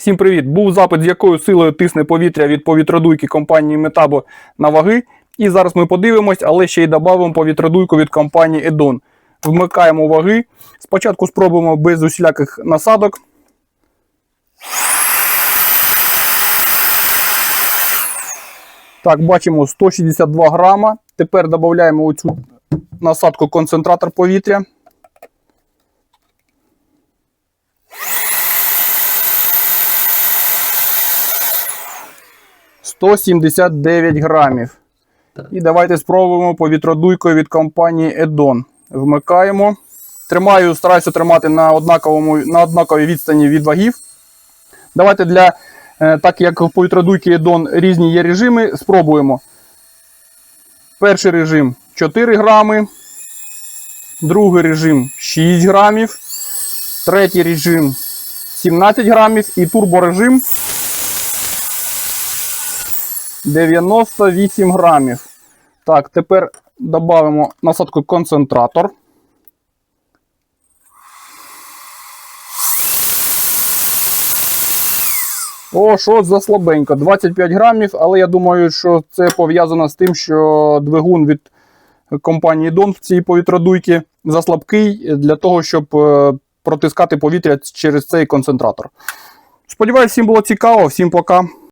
Всім привіт! Був запит, з якою силою тисне повітря від повітродуйки компанії Metabo на ваги. І зараз ми подивимось, але ще й додамо повітродуйку від компанії Edon. Вмикаємо ваги. Спочатку спробуємо без усіляких насадок. Так, бачимо 162 грама. Тепер додаємо оцю насадку концентратор повітря. – 179 грамів. І давайте спробуємо повітродуйкою від компанії Edon. Вмикаємо. Тримаю, стараюся тримати на, однаковому, на однаковій відстані від вагів. Давайте для, е, так як в повітродуйки Edon різні є режими, спробуємо. Перший режим 4 грами. Другий режим 6 грамів. Третій режим 17 грамів. І турборежим 98 грамів. Так, тепер додамо насадку концентратор. О, що за слабенько. 25 грамів, але я думаю, що це пов'язано з тим, що двигун від компанії Don в цій повітродуйки заслабкий для того, щоб е, протискати повітря через цей концентратор. Сподіваюсь, всім було цікаво. Всім пока.